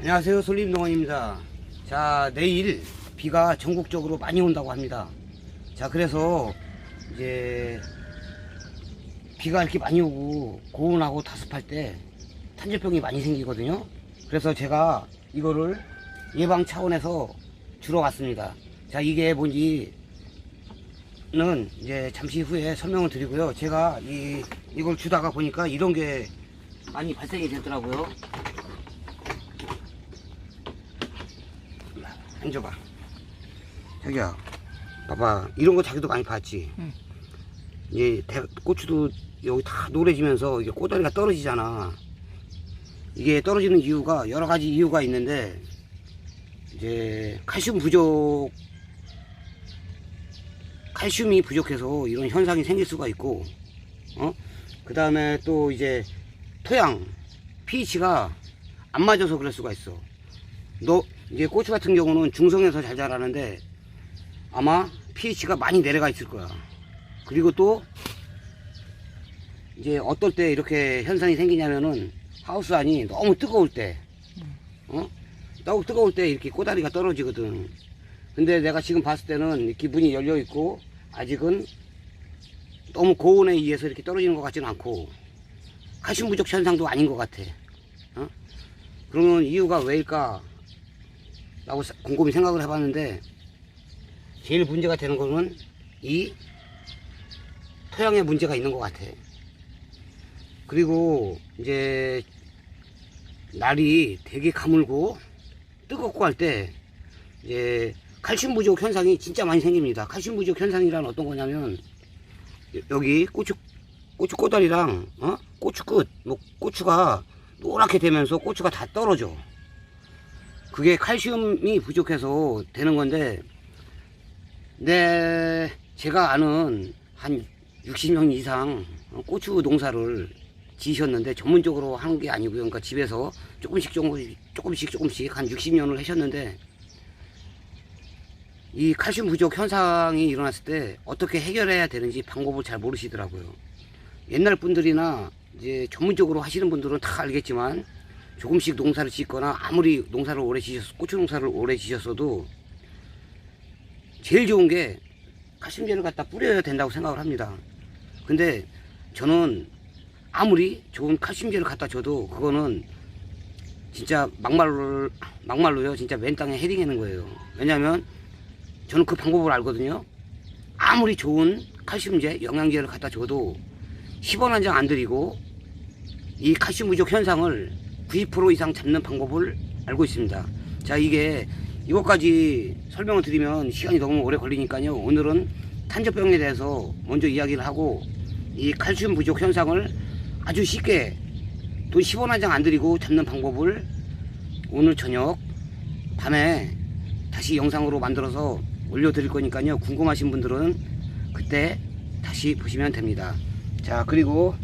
안녕하세요. 솔림농원입니다. 자, 내일 비가 전국적으로 많이 온다고 합니다. 자, 그래서 이제 비가 이렇게 많이 오고 고온하고 다습할 때 탄저병이 많이 생기거든요. 그래서 제가 이거를 예방 차원에서 주러 왔습니다. 자, 이게 뭔지 는 이제 잠시 후에 설명을 드리고요. 제가 이, 이걸 주다가 보니까 이런 게 많이 발생이 되더라고요. 앉아봐. 자기야, 봐봐. 이런 거 자기도 많이 봤지? 응. 이제 대- 고추도 여기 다 노래지면서 이게 꼬다리가 떨어지잖아. 이게 떨어지는 이유가 여러 가지 이유가 있는데, 이제 칼슘 부족, 칼슘이 부족해서 이런 현상이 생길 수가 있고, 어? 그 다음에 또 이제 토양, pH가 안 맞아서 그럴 수가 있어. 너 이제 고추 같은 경우는 중성에서 잘 자라는데 아마 pH가 많이 내려가 있을 거야. 그리고 또 이제 어떨 때 이렇게 현상이 생기냐면은 하우스 안이 너무 뜨거울 때, 어? 너무 뜨거울 때 이렇게 꼬다리가 떨어지거든. 근데 내가 지금 봤을 때는 문이 열려 있고 아직은 너무 고온에 의해서 이렇게 떨어지는 것 같지는 않고 부족 현상도 아닌 것 같아. 어? 그러면 이유가 왜일까? 라고 사- 곰곰이 생각을 해봤는데 제일 문제가 되는 거는 이 토양에 문제가 있는 것 같아. 그리고 이제 날이 되게 가물고 뜨겁고 할 때 이제 칼슘 부족 현상이 진짜 많이 생깁니다. 칼슘 부족 현상이란 어떤 거냐면 여- 여기 고추 고추 꼬다리랑 어? 고추 끝, 뭐 고추가 노랗게 되면서 고추가 다 떨어져. 그게 칼슘이 부족해서 되는 건데, 내 제가 아는 한 60년 이상 고추 농사를 지으셨는데 전문적으로 하는 게 아니고요. 그러니까 집에서 조금씩 조금씩 조금씩 조금씩 한 60년을 하셨는데 이 칼슘 부족 현상이 일어났을 때 어떻게 해결해야 되는지 방법을 잘 모르시더라고요. 옛날 분들이나 이제 전문적으로 하시는 분들은 다 알겠지만 조금씩 농사를 짓거나 아무리 농사를 오래 지셨 고추 농사를 오래 지셨어도 제일 좋은 게 칼슘제를 갖다 뿌려야 된다고 생각을 합니다. 근데 저는 아무리 좋은 칼슘제를 갖다 줘도 그거는 진짜 막말로 막말로요. 진짜 맨 땅에 헤딩하는 거예요. 왜냐하면 저는 그 방법을 알거든요. 아무리 좋은 칼슘제, 영양제를 갖다 줘도 10원 한 장안 들이고 이 칼슘 부족 현상을 90% 이상 잡는 방법을 알고 있습니다. 자, 이게 이것까지 설명을 드리면 시간이 너무 오래 걸리니까요. 오늘은 탄저병에 대해서 먼저 이야기를 하고 이 칼슘 부족 현상을 아주 쉽게 돈 10원 한 장안 들이고 잡는 방법을 오늘 저녁 밤에 다시 영상으로 만들어서 올려드릴 거니까요. 궁금하신 분들은 그때 다시 보시면 됩니다. 자, 그리고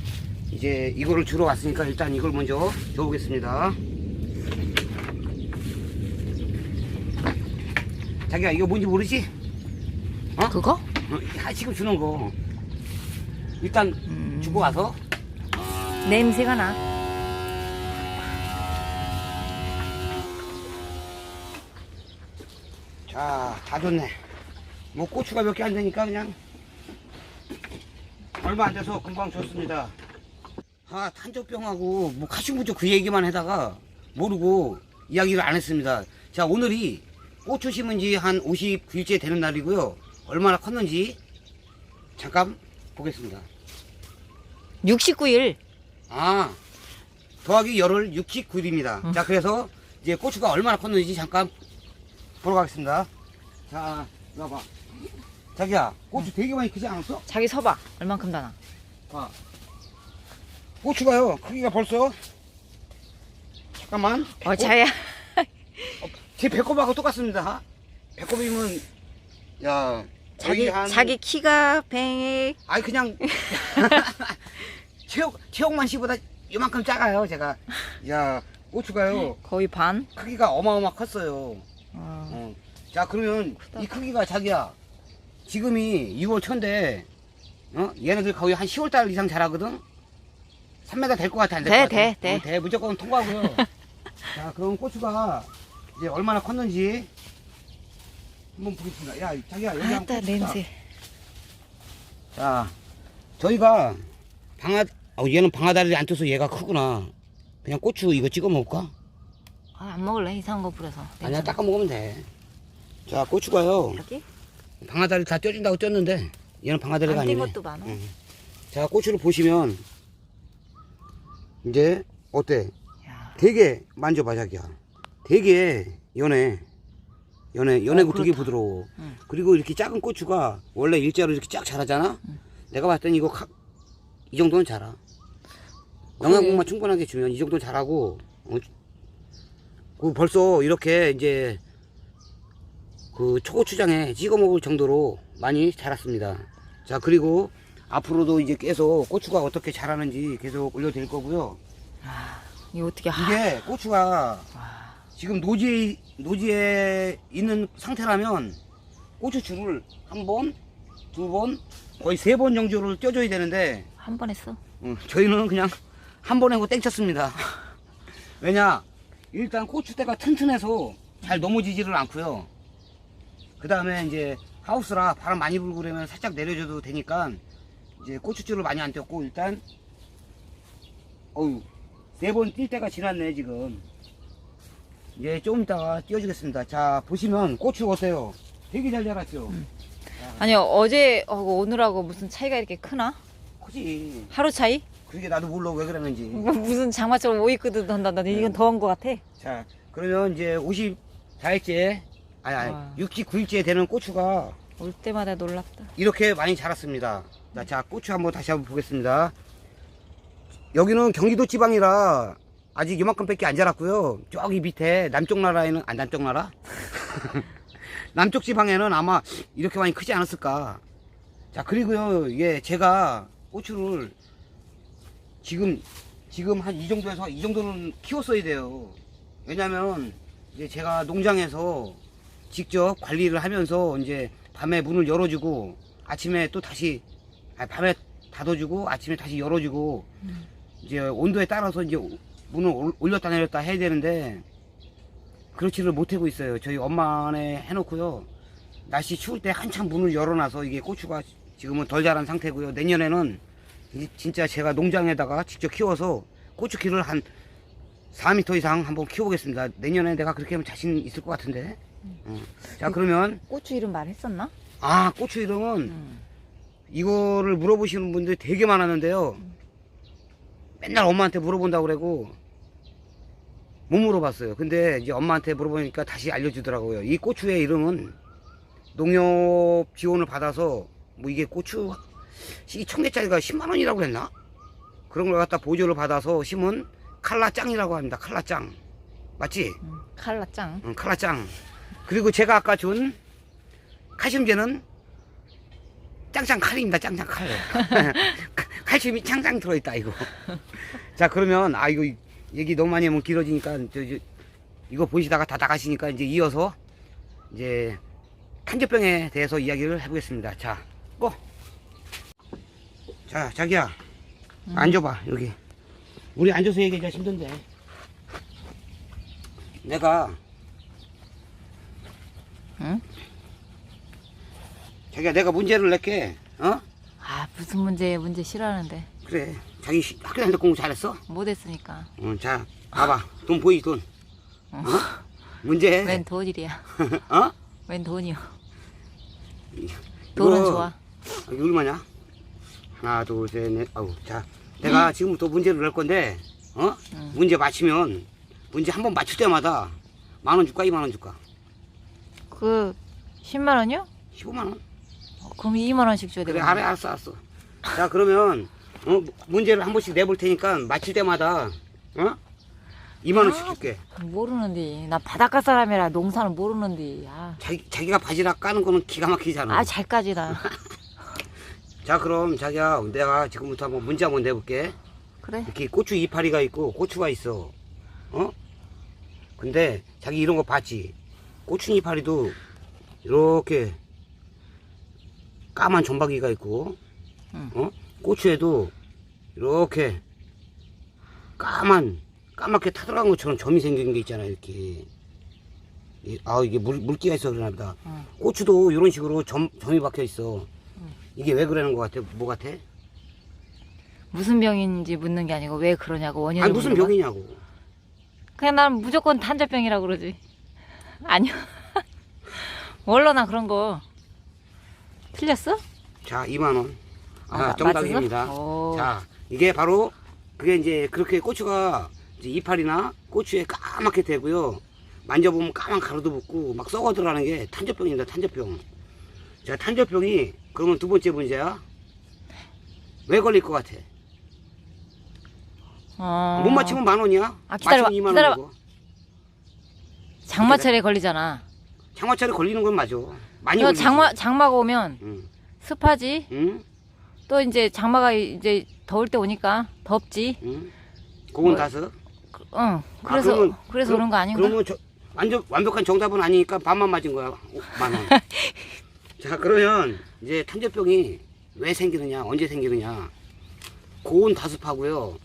이제 이거를 주러 왔으니까 일단 이걸 먼저 줘보겠습니다. 자기야, 이거 뭔지 모르지? 그거? 어, 아, 지금 주는 거. 일단 음. 주고 와서 냄새가 나. 자, 다 좋네. 뭐 고추가 몇 개 안 되니까 그냥 얼마 안 돼서 금방 줬습니다. 아, 탄저병하고 뭐 부족 그 얘기만 하다가 모르고 이야기를 안 했습니다. 자, 오늘이 고추 심은 지 한 59일째 되는 날이고요. 얼마나 컸는지 잠깐 보겠습니다. 69일. 아, 더하기 열흘 69일입니다. 자, 그래서 이제 고추가 얼마나 컸는지 잠깐 보러 가겠습니다. 자, 이리 와봐. 자기야, 고추 되게 많이 크지 않았어? 자기 서봐. 얼만큼 다나. 봐. 고추가요, 크기가 벌써. 잠깐만. 어, 자야. 제 배꼽하고 똑같습니다. 배꼽이면, 야, 자기, 한- 자기 키가 백. 아니, 그냥. 체육, 체육만 씨보다 요만큼 작아요, 제가. 야, 고추가요. 거의 반. 크기가 어마어마 컸어요. 어. 어. 자 그러면 이 크기가 자기야 지금이 2월 초인데 어? 얘네들 거의 한 10월 달 이상 자라거든 3m 될 것 같아 안될 돼, 것 같아 돼, 돼. 어, 돼 무조건 통과고요 자, 그럼 고추가 이제 얼마나 컸는지 한번 보겠습니다. 야, 자기야, 여기 한번 아따. 냄새. 자, 저희가 방아, 어, 얘는 방아다리를 안 떠서 얘가 크구나. 그냥 고추 이거 찍어 먹을까? 아, 안 먹을래 이상한 거 뿌려서. 아니야, 닦아 먹으면 돼. 자, 고추가요. 여기? 방아다리 다 쪄준다고 쪘는데 얘는 방아다리가 아니네. 것도 많아. 응. 자, 고추를 보시면 이제 어때? 야, 되게 만져봐 자기야. 되게 연해. 연해, 연해고 어, 되게 그렇다. 부드러워. 응. 그리고 이렇게 작은 고추가 원래 일자로 이렇게 쫙 자라잖아? 내가 봤을 땐 이거 카- 이 정도는 자라. 영양분만 충분하게 주면 이 정도는 자라고, 어, 그 벌써 이렇게 이제 그 초고추장에 찍어 먹을 정도로 많이 자랐습니다. 자, 그리고 앞으로도 이제 계속 고추가 어떻게 자라는지 계속 올려드릴 거고요. 이거 어떻게 하? 이게 고추가 지금 노지에, 노지에 있는 상태라면 고추 줄을 한 번, 두 번, 거의 세 번 정도를 쪄줘야 되는데 한 번 했어. 어, 저희는 그냥 한 번 하고 땡쳤습니다. 왜냐? 일단 고추대가 튼튼해서 잘 넘어지지를 않고요. 그 다음에 이제 하우스라 바람 많이 불고 그러면 살짝 내려줘도 되니까 이제 고추줄을 많이 안 뗐고 일단 어유 네번 뛸 때가 지났네 지금 이제 조금 있다가 띄워주겠습니다. 자 보시면 고추 어때요? 되게 잘 자랐죠? 아니 어제 하고 오늘하고 무슨 차이가 이렇게 크나? 크지. 하루 차이? 그게 나도 몰라 왜 그러는지. 뭐 무슨 장마처럼 오이 끄듯 한다. 나 이건 더한 거 같아. 자, 그러면 이제 54일째, 아니, 아니, 와. 69일째 되는 고추가 올 때마다 놀랍다. 이렇게 많이 자랐습니다. 자, 자, 고추 한번 다시 한번 보겠습니다. 여기는 경기도 지방이라 아직 이만큼밖에 안 자랐고요. 저기 밑에 남쪽 나라에는, 아, 남쪽 나라? 남쪽 지방에는 아마 이렇게 많이 크지 않았을까. 자, 그리고요, 이게 제가 고추를 지금, 지금 한 이 정도에서 이 정도는 키웠어야 돼요. 왜냐면 이제 제가 농장에서 직접 관리를 하면서 이제 밤에 문을 열어주고 아침에 또 다시 아니, 밤에 닫아주고 아침에 다시 열어주고 이제 온도에 따라서 이제 문을 올- 올렸다 내렸다 해야 되는데 그렇지를 못하고 있어요. 저희 엄마네 해놓고요. 날씨 추울 때 한참 문을 열어놔서 이게 고추가 지금은 덜 자란 상태고요. 내년에는 이- 진짜 제가 농장에다가 직접 키워서 고추키를 한 4m 이상 한번 키워보겠습니다. 내년에 내가 그렇게 하면 자신 있을 것 같은데. 어. 자 그러면 고추 이름 말했었나? 아 고추 이름은 응. 이거를 물어보시는 분들이 되게 많았는데요. 맨날 엄마한테 물어본다고 그러고 못 물어봤어요. 근데 이제 엄마한테 물어보니까 다시 알려주더라고요. 이 고추의 이름은 농협 지원을 받아서 뭐 이게 고추 이 청개짜리가 10만 원이라고 그랬나? 그런 걸 갖다 보조를 받아서 심은 칼라짱이라고 합니다. 칼라짱. 맞지? 응. 칼라짱. 응, 칼라짱. 그리고 제가 아까 준 칼슘제는 짱짱 칼입니다. 짱짱 칼. 칼슘이 짱짱 들어있다 이거. 자 그러면 아 이거 얘기 너무 많이 하면 길어지니까 저, 저, 이거 보시다가 다 나가시니까 이제 이어서 이제 탄저병에 대해서 이야기를 해보겠습니다. 자, 고. 자 자기야 앉아봐 여기. 우리 앉아서 얘기하기가 힘든데. 내가 응? 자기야 내가 문제를 낼게 어? 아 무슨 문제 문제 싫어하는데 그래 자기 시- 학교 다닐 때 공부 잘했어? 못했으니까. 어, 자 봐봐 돈 보이지 돈 어? 문제 웬 돈이야? 어? 웬 돈이요? 돈은 이거- 좋아. 이거 얼마냐? 하나 둘셋넷 아우 자 내가 지금부터 문제를 낼 건데 어? 응. 문제 맞히면 문제 한 번 맞출 때마다 만 원 줄까 이만 원 줄까? 그 10만 원이요? 15만 원? 어, 그럼 2만 원씩 줘야 그래 되겠네. 알아 알았어 알았어 자 그러면 어, 문제를 한 번씩 내볼 테니까 맞힐 때마다 어? 2만 원씩 아. 줄게 모르는데 나 바닷가 사람이라 농사는 모르는데 아, 자기, 자기가 바지락 까는 거는 기가 막히잖아. 아 잘까지 나 자, 그럼 자기야, 내가 지금부터 한번 문제 한번 내볼게. 그래 이렇게 고추 이파리가 있고 고추가 있어. 어? 근데 자기 이런 거 봤지? 고추 이파리도 이렇게 까만 점박이가 있고, 응. 어? 고추에도 이렇게 까만 까맣게 타들어간 것처럼 점이 생긴 게 있잖아요 이렇게 이- 아 이게 물, 물기가 있어 그러나 보다 어. 고추도 이런 식으로 점, 점이 박혀 있어 이게 왜 그러는 것 같아 뭐 같아 무슨 병인지 묻는 게 아니고 왜 그러냐고 원인을 아니 무슨? 병이냐고 그냥 난 무조건 탄저병이라 그러지. 아니요. 몰라 나 그런 거. 틀렸어? 자 2만 원 아, 아, 정답입니다 맞았어? 오. 자 이게 바로 그게 이제 그렇게 고추가 이제 이파리나 고추에 까맣게 되고요 만져보면 까만 가루도 붙고 막 썩어 들어가는 게 탄저병입니다 탄저병 자 탄저병이 그러면 두 번째 문제야 왜 걸릴 것 같아 어. 못 맞히면 만 원이야 아, 기다려봐, 맞히면 2만 기다려봐. 원이고 장마철에 걸리잖아. 장마철에 걸리는 건 맞아 많이 너 걸리지 장마 장마가 오면 응. 습하지. 응? 또 이제 장마가 이제 더울 때 오니까 덥지. 응? 고운 뭐, 다섯 응. 그래서 그러면- 그래서 그럼- 오는 거 아닌가? 그러면 저, 완전 완벽한 정답은 아니니까 반만 맞은 거야. 만 원. 자, 그러면 이제 탄저병이 왜 생기느냐, 언제 생기느냐. 고온 다습하고요.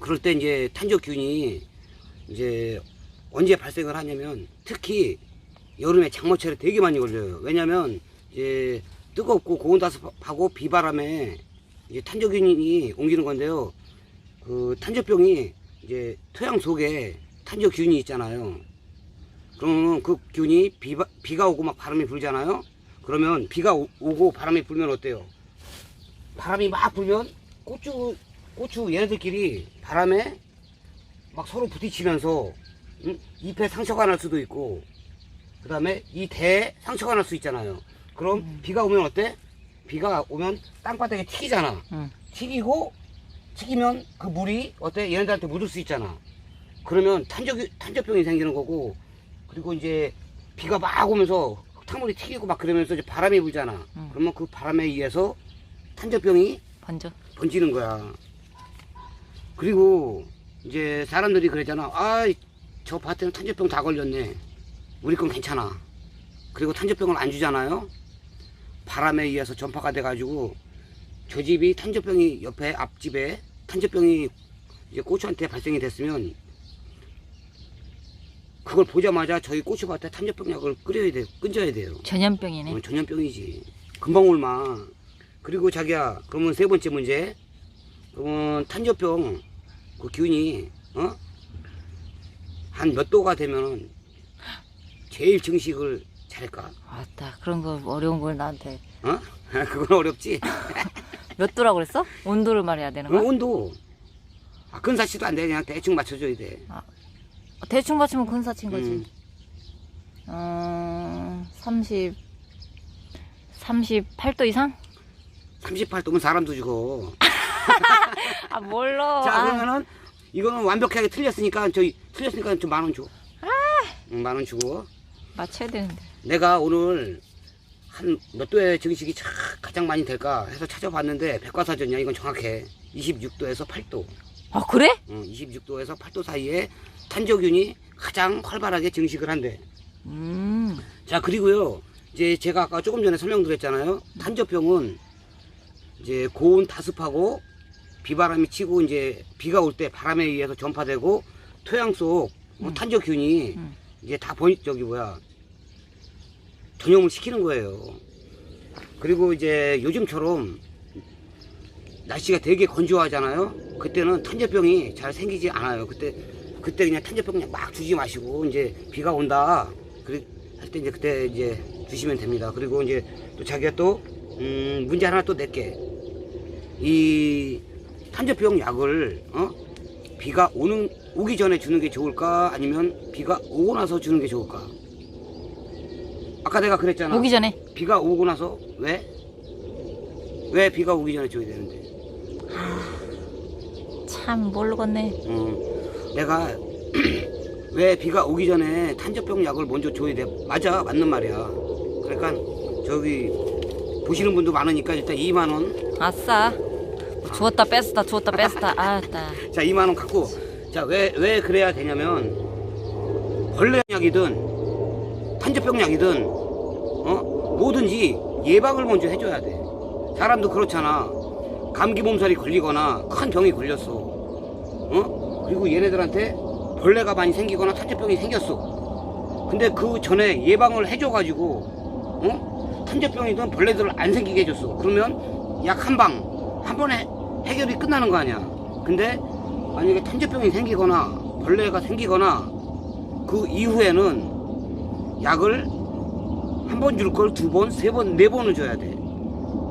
그럴 때 이제 탄저균이 이제 언제 발생을 하냐면 특히 여름에 장마철에 되게 많이 걸려요. 왜냐면 이제 뜨겁고 고온 다습하고 비바람에 이제 탄저균이 옮기는 건데요. 그 탄저병이 이제 토양 속에 탄저균이 있잖아요. 그러면 그 균이 비바, 비가 오고 막 바람이 불잖아요. 그러면 비가 오, 고 바람이 불면 어때요? 바람이 막 불면 고추 고추 얘네들끼리 바람에 막 서로 부딪히면서 응? 잎에 상처가 날 수도 있고 그 다음에 이 대에 상처가 날 수 있잖아요. 그럼 비가 오면 어때? 비가 오면 땅바닥에 튀기잖아. 응. 튀기고 튀기면 그 물이 어때 얘네들한테 묻을 수 있잖아. 그러면 탄저 탄저병이 생기는 거고 그리고 이제 비가 막 오면서 흙탕물이 튀기고 막 그러면서 이제 바람이 불잖아. 응. 그러면 그 바람에 의해서 탄저병이 번져. 번지는 거야. 그리고 이제 사람들이 그랬잖아. 아, 저 밭에는 탄저병 다 걸렸네. 우리 건 괜찮아. 그리고 탄저병을 안 주잖아요. 바람에 의해서 전파가 돼가지고 저 집이 탄저병이 옆에 앞집에 탄저병이 이제 고추한테 발생이 됐으면 그걸 보자마자 저희 고추밭에 탄저병 약을 끓여야 돼요. 끈져야 돼요. 전염병이네. 어, 전염병이지. 금방 옮아. 그리고 자기야, 그러면 세 번째 문제. 그러면 탄저병 그 균이 어? 한 몇 도가 되면은 제일 증식을 잘할까? 맞다. 그런 거 어려운 걸 나한테. 어? 그건 어렵지. 몇 도라고 그랬어? 온도를 말해야 되는 그 거야? 온도. 아, 근사치도 안 돼. 그냥 대충 맞춰줘야 돼. 대충 맞추면 근사친 거지. 음. 어, 30, 38도 이상? 38도면 사람도 죽어. 아, 몰라. 자, 아, 그러면은 이거는 완벽하게 틀렸으니까 저희 틀렸으니까 좀만원 줘. 응, 만원 주고. 맞춰야 되는데. 내가 오늘 한 몇 도의 증식이 차- 가장 많이 될까 해서 찾아봤는데 백과사전이야 이건 정확해 26도에서 8도 아, 그래? 26도에서 8도 사이에 탄저균이 가장 활발하게 증식을 한대 음, 자 그리고요 이제 제가 아까 조금 전에 설명드렸잖아요 탄저병은 이제 고온 다습하고 비바람이 치고 이제 비가 올 때 바람에 의해서 전파되고 토양 속 어, 음. 탄저균이 음. 이제 다 번, 저기 뭐야 전염을 시키는 거예요. 그리고 이제 요즘처럼 날씨가 되게 건조하잖아요. 그때는 탄저병이 잘 생기지 않아요. 그때 그때 그냥 탄저병 그냥 막 주지 마시고 이제 비가 온다. 그래 할때 이제 그때 이제 주시면 됩니다. 그리고 이제 또 자기가 또 음, 문제 하나 또 낼게. 이 탄저병 약을 어? 비가 오는 오기 전에 주는 게 좋을까 아니면 비가 오고 나서 주는 게 좋을까? 아까 내가 그랬잖아. 오기 전에. 비가 오고 나서 왜? 왜 비가 오기 전에 줘야 되는데? 참, 모르겠네. 어, 내가 왜 비가 오기 전에 탄저병 약을 먼저 줘야 돼? 맞아, 맞는 말이야. 그러니까 저기 보시는 분도 많으니까 일단 2만 원. 아싸. 뭐 주웠다 뺐다, 주웠다 뺐다. 아, 따. 자, 2만 원 갖고. 자, 왜 왜 그래야 되냐면 벌레 약이든 탄저병 약이든 어? 뭐든지 예방을 먼저 해줘야 돼. 사람도 그렇잖아. 감기 몸살이 걸리거나 큰 병이 걸렸어. 어? 그리고 얘네들한테 벌레가 많이 생기거나 탄저병이 생겼어. 근데 그 전에 예방을 해줘가지고 어? 탄저병이든 벌레들을 안 생기게 해줬어. 그러면 약 한 방, 한 번에 해결이 끝나는 거 아니야. 근데 만약에 탄저병이 생기거나 벌레가 생기거나 그 이후에는 약을 한 번 줄 걸 두 번, 세 번, 네 번을 줘야 돼.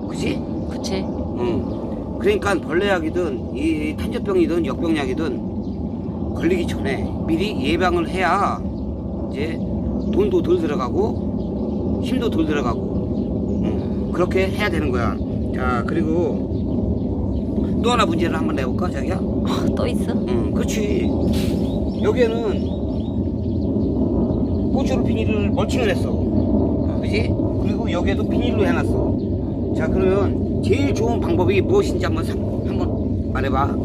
그지? 그치. 응. 그러니까 벌레약이든 이 탄저병이든 역병약이든 걸리기 전에 미리 예방을 해야 이제 돈도 덜 들어가고 힘도 덜 들어가고 응. 그렇게 해야 되는 거야. 자 그리고 또 하나 문제를 한번 내볼까 자기야? 아, 또 있어? 응, 그렇지. 여기에는 고추로 비닐을 멀칭을 했어. 그지? 그리고 여기에도 비닐로 해놨어. 자, 그러면 제일 좋은 방법이 무엇인지 한번 사- 한번 말해봐.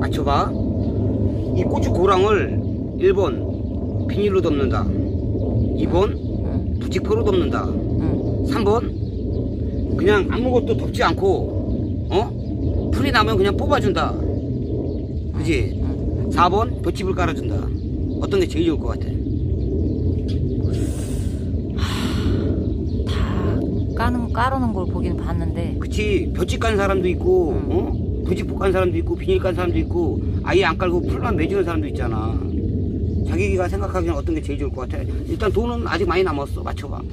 맞춰봐. 이 고추 고랑을 1번 비닐로 덮는다. 2번 응. 부직포로 덮는다. 응. 3번 그냥 아무것도 덮지 않고 어? 풀이 나면 그냥 뽑아준다. 그지? 응. 4번 볏짚을 깔아준다. 어떤 게 제일 좋을 것 같아? 다 까는 까르는 걸 보긴 봤는데 그치 볏짚 깐 사람도 있고 응. 어? 부직포 깐 사람도 있고 비닐 깐 사람도 있고 아예 안 깔고 풀만 매주는 사람도 있잖아. 자기가 생각하기엔 어떤 게 제일 좋을 것 같아? 일단 돈은 아직 많이 남았어. 맞춰봐.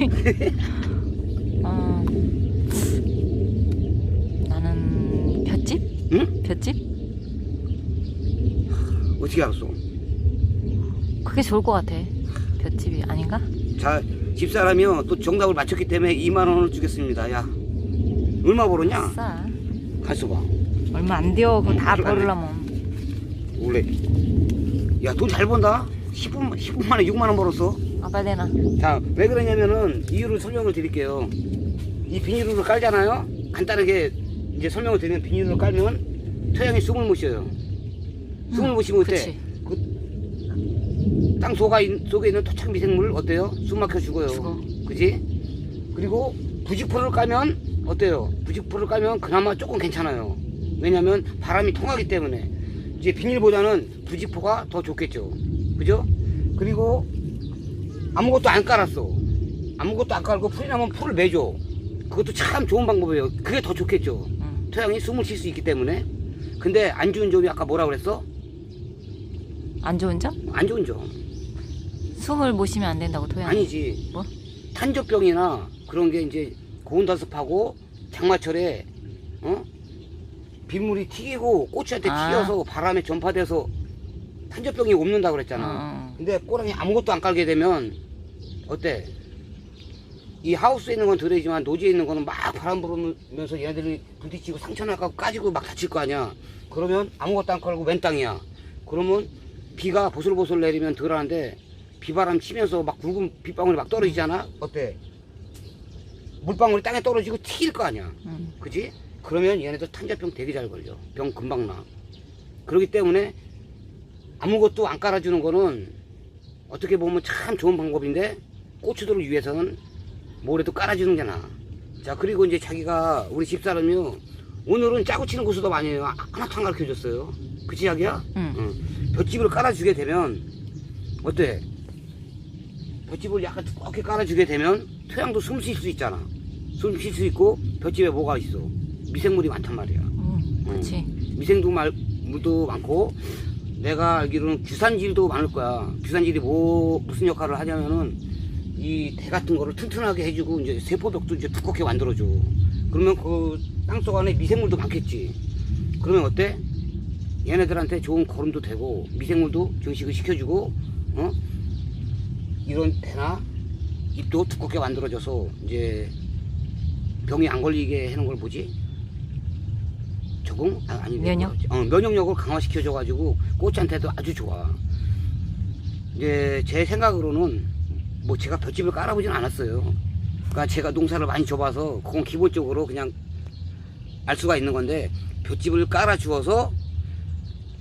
어, 나는 볏짚? 응? 볏짚? 어떻게 알았어? 그게 좋을 것 같아. 볏짚이 아닌가? 자 집사람이요 또 정답을 맞췄기 때문에 2만 원을 주겠습니다. 야 얼마 벌었냐? 싸. 가서 봐. 얼마 안 돼요. 그거 다 그래, 안 돼. 벌으려면. 원래 야 돈 잘 번다 10분 10분 만에 6만 원 벌었어 아빠 되나? 자왜 그러냐면은 이유를 설명을 드릴게요 이 비닐을 깔잖아요 간단하게 이제 설명을 드리면 비닐을 깔면 토양이 숨을 못 쉬어요. 숨을 못 쉬면 어때? 그치. 땅 속에, 속에 있는 토착 미생물 어때요? 숨 막혀 죽어요. 죽어. 그지? 그리고 부직포를 까면 어때요? 부직포를 까면 그나마 조금 괜찮아요. 왜냐면 바람이 통하기 때문에. 이제 비닐보다는 부직포가 더 좋겠죠. 그죠? 그리고 아무것도 안 깔았어. 아무것도 안 깔고 풀이 나면 풀을 매줘. 그것도 참 좋은 방법이에요. 그게 더 좋겠죠. 응. 토양이 숨을 쉴 수 있기 때문에 근데 안 좋은 점이 아까 뭐라 그랬어 안 좋은 점? 안 좋은 점 숨을 못 쉬면 안 된다고 토양. 아니지 뭐? 탄저병이나 그런 게 이제 고온다습하고 장마철에 어 빗물이 튀기고 고추한테 아. 튀겨서 바람에 전파돼서 탄저병이 옵는다 그랬잖아. 어, 근데 꼬랑이 아무것도 안 깔게 되면 어때? 이 하우스에 있는 건 덜해지만 노지에 있는 거는 막 바람 불으면서 얘네들이 부딪히고 상처 나고 까지고 막 다칠 거 아니야. 그러면 아무것도 안 깔고 맨 땅이야. 그러면 비가 보슬보슬 내리면 덜하는데 비바람 치면서 막 굵은 빗방울이 막 떨어지잖아. 어때? 물방울이 땅에 떨어지고 튀길 거 아니야. 응. 그지? 그러면 얘네들 탄저병 되게 잘 걸려. 병 금방 나. 그렇기 때문에 아무것도 안 깔아주는 거는 어떻게 보면 참 좋은 방법인데 고추들을 위해서는 뭐래도 깔아주는 게 나아. 자, 그리고 이제 자기가 우리 집사람이요. 오늘은 짜고 치는 고수도 많이 해요. 아, 하나도 안 가르쳐 줬어요. 그치, 자기야? 응. 응. 볏짚을 깔아주게 되면 어때? 볏짚을 약간 두껍게 깔아주게 되면 토양도 숨 쉴 수 있잖아. 숨 쉴 수 있고 볏짚에 뭐가 있어? 미생물이 많단 말이야. 응. 그치. 미생도 말, 물도 많고 내가 알기로는 규산질도 많을 거야. 규산질이 뭐 무슨 역할을 하냐면은 이 대 같은 거를 튼튼하게 해주고 이제 세포벽도 이제 두껍게 만들어줘. 그러면 그 땅속 안에 미생물도 많겠지. 그러면 어때? 얘네들한테 좋은 거름도 되고 미생물도 증식을 시켜주고 어 이런 대나 잎도 두껍게 만들어져서 이제 병이 안 걸리게 하는 걸 뭐지? 적응? 아, 아니 면역? 어, 면역력을 강화시켜줘 가지고 꽃한테도 아주 좋아. 이제 제 생각으로는 뭐 제가 볏짚을 깔아보진 않았어요. 그러니까 제가 농사를 많이 줘봐서 그건 기본적으로 그냥 알 수가 있는 건데 볏짚을 깔아 주어서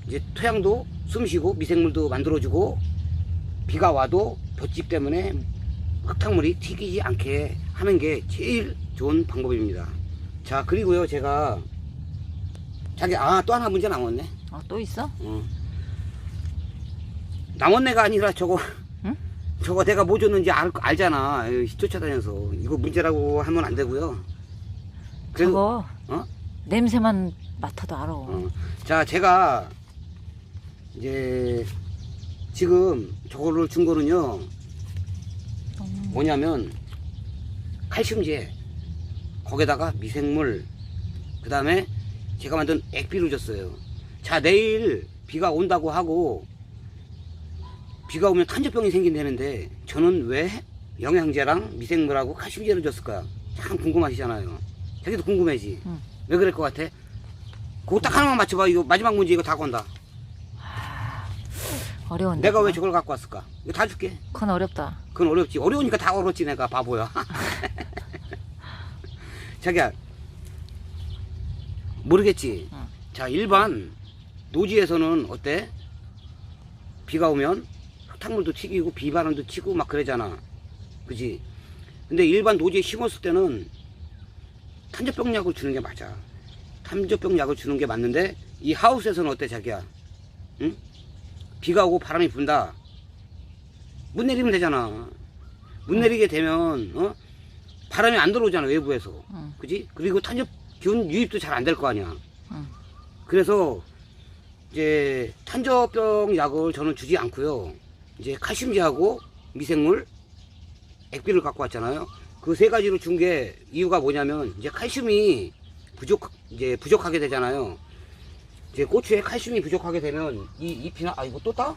이제 토양도 숨쉬고 미생물도 만들어주고 비가 와도 볏짚 때문에 흙탕물이 튀기지 않게 하는 게 제일 좋은 방법입니다. 자 그리고요 제가 자기 아 또 하나 문제 남았네. 어, 또 있어? 어. 남원내가 아니라 저거 응? 저거 내가 뭐 줬는지 알, 알잖아 에이, 쫓아다녀서 이거 문제라고 하면 안 되고요 그래도 저거 어? 냄새만 맡아도 알아. 어. 자 제가 이제 지금 저거를 준 거는요 음. 뭐냐면 칼슘제 거기다가 미생물 그 다음에 제가 만든 액비를 줬어요 자 내일 비가 온다고 하고 비가 오면 탄저병이 생긴다는데 저는 왜 영양제랑 미생물하고 칼슘제를 줬을까 참 궁금하시잖아요 자기도 궁금하지 응. 왜 그럴 것 같아 그거 딱 하나만 맞춰봐 이거 마지막 문제 이거 다 건다 어려운데. 내가 왜? 저걸 갖고 왔을까 이거 다 줄게 그건 어렵다. 그건 어렵지. 어려우니까 다 어렵지, 내가 바보야. 자기야, 모르겠지. 응. 자, 일반 노지에서는 어때? 비가 오면 흙탕물도 튀기고 비바람도 튀고 막 그러잖아. 그지? 근데 일반 노지에 심었을 때는 탄저병 약을 주는 게 맞아. 탄저병 약을 주는 게 맞는데 이 하우스에서는 어때, 자기야? 응? 비가 오고 바람이 분다. 문 내리면 되잖아. 문 내리게 되면 어? 바람이 안 들어오잖아 외부에서. 응. 그지? 그리고 탄저 기운 유입도 잘 안 될 거 아니야. 응. 그래서 이제 탄저병 약을 저는 주지 않고요. 이제 칼슘제하고 미생물, 액비를 갖고 왔잖아요. 그 세 가지로 준 게 이유가 뭐냐면 이제 칼슘이 부족 이제 부족하게 되잖아요. 이제 고추에 칼슘이 부족하게 되면 이 잎이나 아 이거 또 따?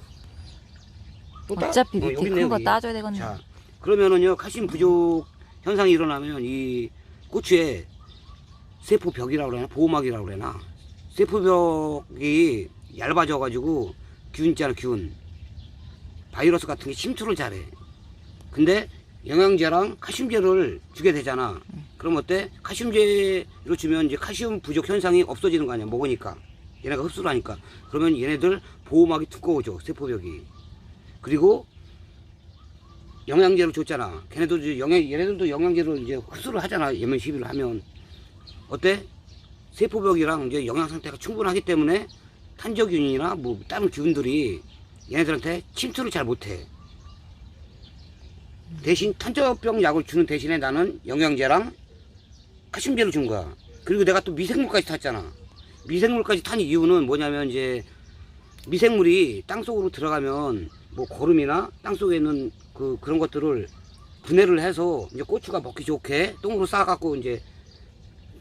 또 따? 어차피 어, 밑에 여기 있네, 큰거 여기. 따줘야 되겠네. 자, 그러면은요, 칼슘 부족 현상이 일어나면 이 고추에 세포벽이라고 그러나, 보호막이라고 그러나, 세포벽이 얇아져 가지고 균 있잖아, 균. 바이러스 같은 게 침투를 잘해. 근데 영양제랑 칼슘제를 주게 되잖아. 그럼 어때? 칼슘제로 주면 이제 칼슘 부족 현상이 없어지는 거 아니야, 먹으니까. 얘네가 흡수를 하니까. 그러면 얘네들 보호막이 두꺼워져, 세포벽이. 그리고 영양제를 줬잖아. 걔네도 이제 영양, 얘네들도 영양제를 이제 흡수를 하잖아. 예면 시비를 하면. 어때? 세포벽이랑 이제 영양 상태가 충분하기 때문에 탄저균이나 뭐 다른 균들이 얘네들한테 침투를 잘 못해. 대신 탄저병 약을 주는 대신에 나는 영양제랑 칼슘제를 준 거야. 그리고 내가 또 미생물까지 탔잖아. 미생물까지 탄 이유는 뭐냐면 이제 미생물이 땅 속으로 들어가면 뭐 거름이나 땅 속에 있는 그 그런 것들을 분해를 해서 이제 고추가 먹기 좋게 똥으로 싸갖고 이제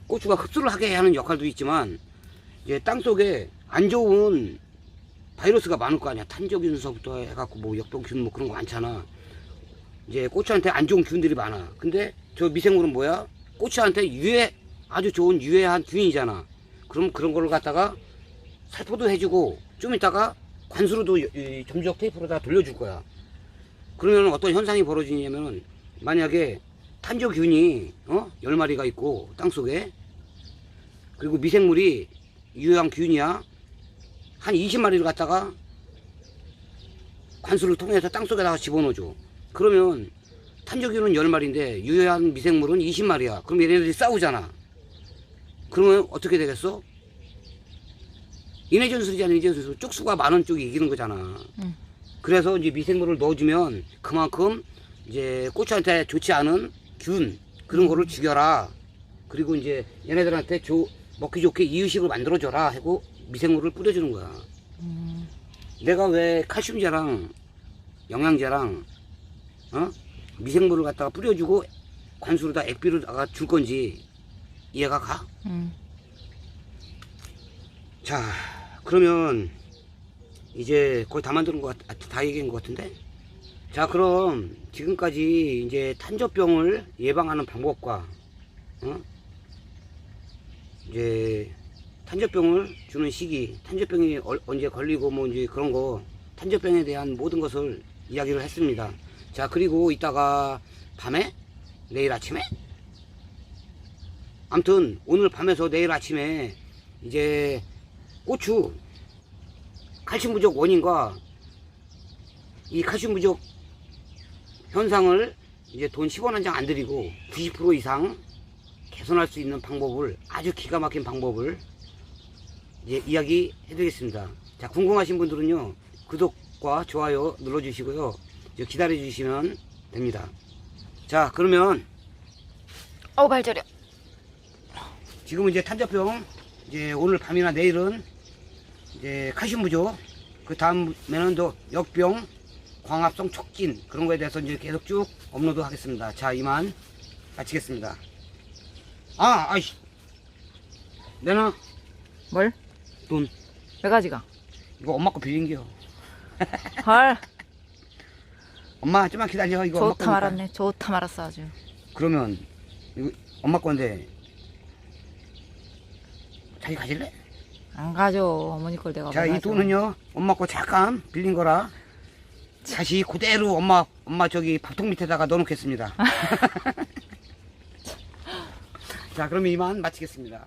고추가 흡수를 하게 하는 역할도 있지만 이제 땅 속에 안 좋은 바이러스가 많을 거 아니야. 탄저균서부터 해갖고 뭐 역병균 뭐 그런 거 많잖아. 이제 고추한테 안 좋은 균들이 많아. 근데 저 미생물은 뭐야? 고추한테 유해 아주 좋은 유해한 균이잖아. 그럼 그런 거를 갖다가 살포도 해주고 좀 이따가 관수로도 점적 테이프로 다 돌려줄 거야. 그러면 어떤 현상이 벌어지냐면은 만약에 탄저균이 어? 10마리가 있고 땅 속에 그리고 미생물이 유해한 균이야 한 20마리를 갖다가 관수를 통해서 땅 속에다가 집어넣어줘. 그러면 탄저균은 10마리인데 유해한 미생물은 20마리야. 그럼 얘네들이 싸우잖아. 그러면 어떻게 되겠어? 인해 전술이지 않은 인해 전술 쪽수가 많은 쪽이 이기는 거잖아. 응. 그래서 이제 미생물을 넣어주면 그만큼 이제 고추한테 좋지 않은 균 그런 거를 죽여라. 그리고 이제 얘네들한테 조, 먹기 좋게 이유식을 만들어줘라 하고 미생물을 뿌려주는 거야. 음, 내가 왜 칼슘제랑 영양제랑 어? 미생물을 갖다가 뿌려주고 관수로다 액비로다가 줄 건지 이해가 가? 음. 자, 그러면 이제 거의 다 만드는 것 같, 아, 다 얘기한 것 같은데? 자, 그럼 지금까지 이제 탄저병을 예방하는 방법과, 어? 이제 탄저병을 주는 시기, 탄저병이 얼- 언제 걸리고 뭐 이제 그런 거, 탄저병에 대한 모든 것을 이야기를 했습니다. 자, 그리고 이따가 밤에? 내일 아침에? 아무튼 오늘 밤에서 내일 아침에 이제 고추 칼슘 부족 원인과 이 칼슘 부족 현상을 이제 돈 10원 한 장 안 드리고 90% 이상 개선할 수 있는 방법을 아주 기가 막힌 방법을 이제 이야기 해드리겠습니다. 자 궁금하신 분들은요 구독과 좋아요 눌러주시고요. 이제 기다려주시면 됩니다. 자, 그러면 어우 발저려. 지금은 이제 탄저병, 이제 오늘 밤이나 내일은 이제 칼슘 부족, 그 다음에는 또 역병, 광합성 촉진 그런 거에 대해서 이제 계속 쭉 업로드 하겠습니다. 자, 이만 마치겠습니다. 아, 아이씨. 내놔. 뭘? 돈. 몇 가지가? 이거 엄마 거 빌린겨. 헐. 엄마 좀만 기다려. 이거 엄마 좋다 거니까. 말았네. 좋다 말았어 아주. 그러면 이거 엄마 건데 자기 가질래? 안 가져. 어머니 걸 내가 자, 왜이 가져. 돈은요 엄마 거 잠깐 빌린 거라 다시 그대로 엄마 엄마 저기 밥통 밑에다가 넣어놓겠습니다. 자, 그럼 이만 마치겠습니다.